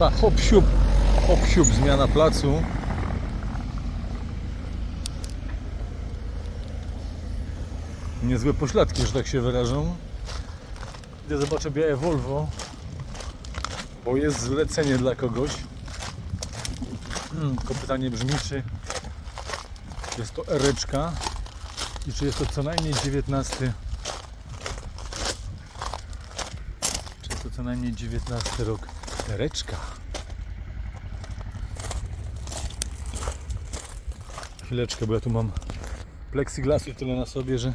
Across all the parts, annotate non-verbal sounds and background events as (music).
Hop siup, hop siup, zmiana placu. Niezłe pośladki, że tak się wyrażą. Idę zobaczę białe Volvo, bo jest zlecenie dla kogoś. Hmm, tylko pytanie brzmi, czy jest to ereczka i czy jest to co najmniej 19 czy jest to co najmniej 19 rok ereczka chwileczkę, bo ja tu mam plexiglasu tyle na sobie, że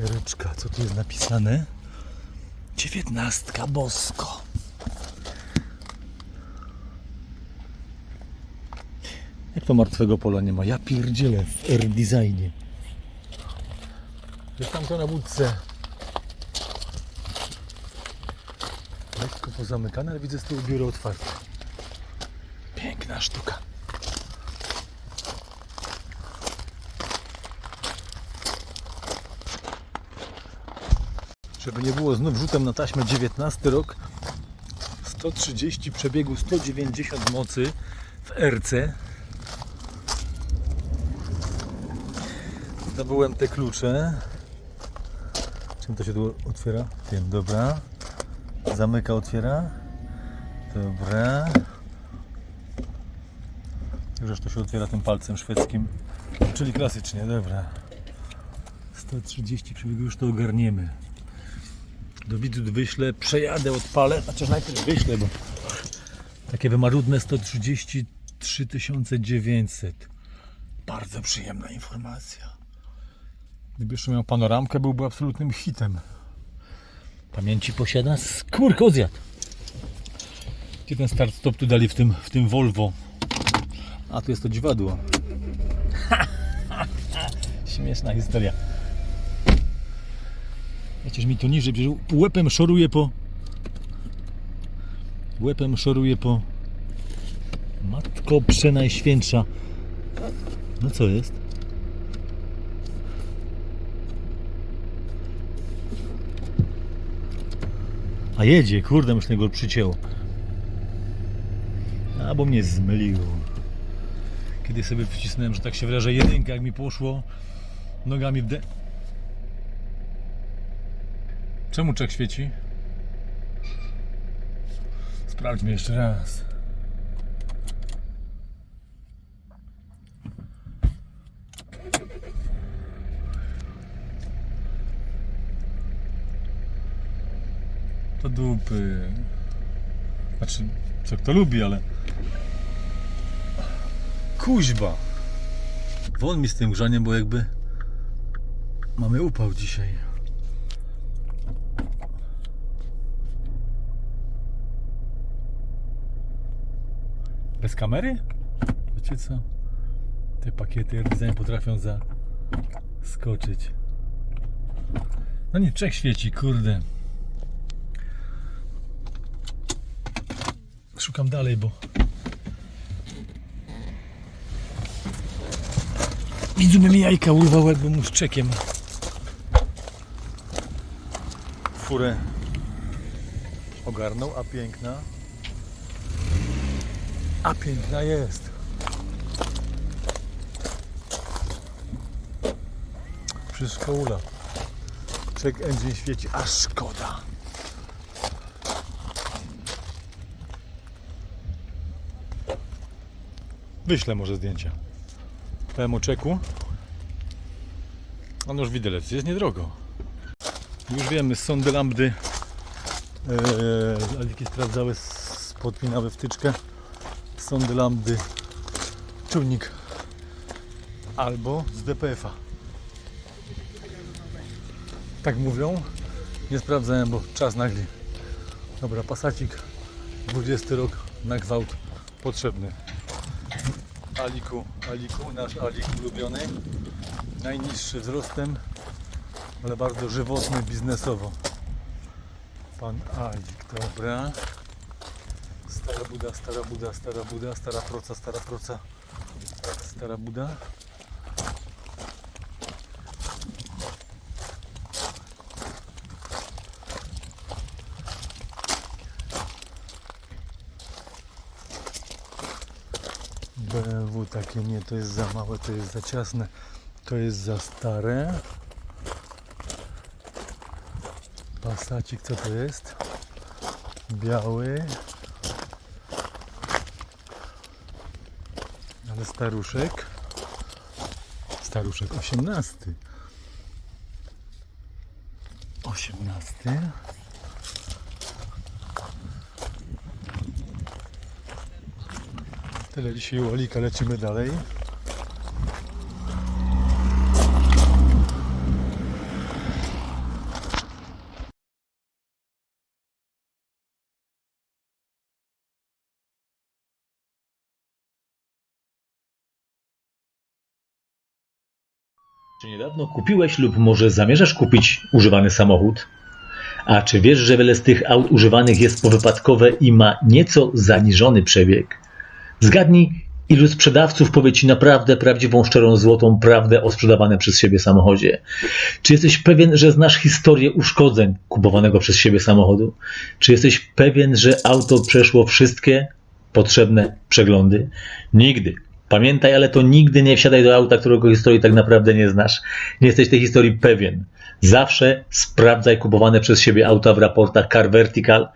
ereczka, co tu jest napisane? 19 bosko Jak to martwego pola nie ma? Ja pierdzielę w R-designie. Jest tam to na budce. Lekko pozamykane, ale widzę z tyłu biuro otwarte. Piękna sztuka. Żeby nie było znów rzutem na taśmę 19 rok 130 przebiegu 190 mocy w RC Zdobyłem te klucze. Czym to się tu otwiera? Tym, dobra. Zamyka, otwiera. Dobra. Już to się otwiera tym palcem szwedzkim. Czyli klasycznie, dobra. 130 przebiegu, już to ogarniemy. Do widzów wyślę, przejadę, odpalę. Chociaż najpierw wyślę, bo takie wymarudne 133 900. Bardzo przyjemna informacja. Gdyby jeszcze miał panoramkę, byłby absolutnym hitem. Pamięci posiada? Skórko zjadł. Gdzie ten start stop tu dali w tym, w tym Volvo? A tu jest to dziwadło. (laughs) Śmieszna historia. Przecież mi to niżej, przecież łepem szoruje po... Łepem szoruje po... Matko przenajświętsza. No co jest? A jedzie, kurde, myślę, go przycięło. A, bo mnie zmylił. Kiedy sobie wcisnąłem, że tak się wyrażę, jedynka, jak mi poszło nogami w de... Czemu czek świeci? Sprawdźmy jeszcze raz. To dupy. Znaczy, co kto lubi, ale... Kuźba! Won mi z tym grzaniem, bo jakby... Mamy upał dzisiaj. Bez kamery? Wiecie co? Te pakiety design potrafią zaskoczyć. No nie, trzech świeci, kurde. Szukam dalej, bo Widzu by mi jajka urwał, jakbym mu z furę ogarnął, a piękna? A piękna jest. Wszystko ula check engine świeci, a szkoda. Wyślę może zdjęcia. Powiem o czeku. On już widelec, jest niedrogo. Już wiemy, sondy lambdy. Eee, Aliki sprawdzały, podpinały wtyczkę. Sondy lambdy. Czujnik. Albo z DPF-a. Tak mówią. Nie sprawdzałem, bo czas nagli. Dobra, pasacik. 20 rok na gwałt potrzebny. Aliku, Aliku, nasz Alik ulubiony. Najniższy wzrostem, ale bardzo żywotny biznesowo. Pan Alik, dobra. Stara Buda, stara Buda, stara Buda, stara proca, stara proca, stara Buda. BMW takie nie, to jest za małe, to jest za ciasne, to jest za stare. Pasacik, co to jest? Biały. Ale staruszek. Staruszek 18. 18. Tyle dzisiaj u Olika, lecimy dalej. Czy niedawno kupiłeś lub może zamierzasz kupić używany samochód? A czy wiesz, że wiele z tych aut używanych jest powypadkowe i ma nieco zaniżony przebieg? Zgadnij, ilu sprzedawców powie Ci naprawdę prawdziwą, szczerą, złotą prawdę o sprzedawanym przez siebie samochodzie? Czy jesteś pewien, że znasz historię uszkodzeń kupowanego przez siebie samochodu? Czy jesteś pewien, że auto przeszło wszystkie potrzebne przeglądy? Nigdy. Pamiętaj, ale to nigdy nie wsiadaj do auta, którego historii tak naprawdę nie znasz. Nie jesteś tej historii pewien. Zawsze sprawdzaj kupowane przez siebie auta w raportach Car Vertical.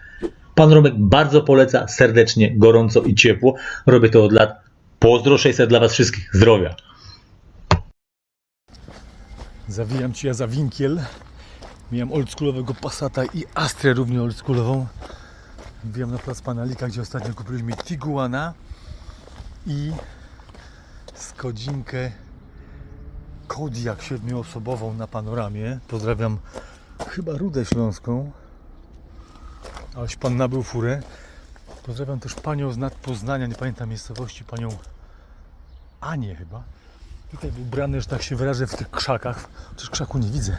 Pan Romek bardzo poleca serdecznie, gorąco i ciepło. Robię to od lat. Pozdro 600 dla Was wszystkich. Zdrowia. Zawijam Ci ja za winkiel. Miałem oldschoolowego Passata i Astrę równie oldschoolową. Wbijam na plac Panalika, gdzie ostatnio kupiliśmy Tiguana i Skodzinkę Kodiak siedmioosobową na panoramie. Pozdrawiam chyba Rudę Śląską. Aleś pan nabył furę. Pozdrawiam też panią z nadpoznania, nie pamiętam miejscowości, panią Anię chyba. Tutaj był brany, że tak się wyrażę, w tych krzakach. Chociaż krzaku nie widzę.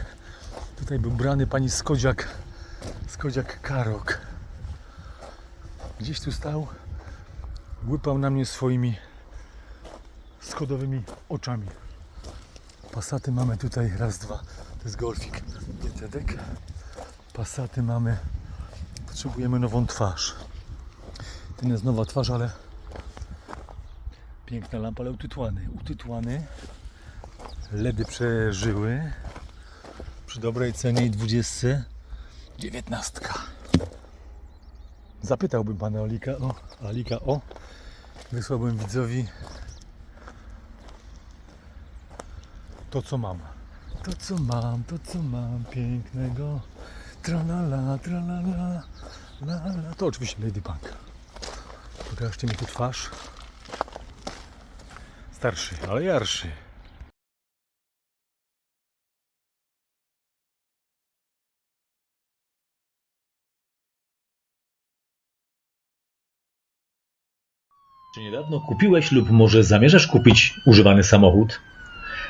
Tutaj był brany pani Skodziak, Skodziak Karok. Gdzieś tu stał, łypał na mnie swoimi skodowymi oczami. Pasaty mamy tutaj raz, dwa. To jest golfik dietetyk. Pasaty mamy. Potrzebujemy nową twarz. To nie jest nowa twarz, ale piękna lampa, ale utytłany. Utytłany. LEDy przeżyły. Przy dobrej cenie i 20. 19. Zapytałbym pana Olika o, Alika o. Wysłałbym widzowi to co mam. To co mam, to co mam pięknego. Tralala, tralala, la la. To oczywiście Lady Punk. Pokażcie mi tu twarz. Starszy, ale jarszy. Czy niedawno kupiłeś lub może zamierzasz kupić używany samochód?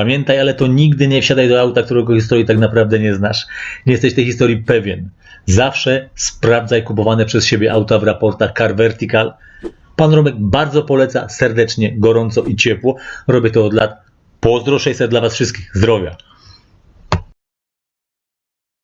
Pamiętaj, ale to nigdy nie wsiadaj do auta, którego historii tak naprawdę nie znasz. Nie jesteś tej historii pewien. Zawsze sprawdzaj kupowane przez siebie auta w raportach Car Vertical. Pan Romek bardzo poleca serdecznie, gorąco i ciepło. Robię to od lat. Pozdro 600 dla Was wszystkich. Zdrowia.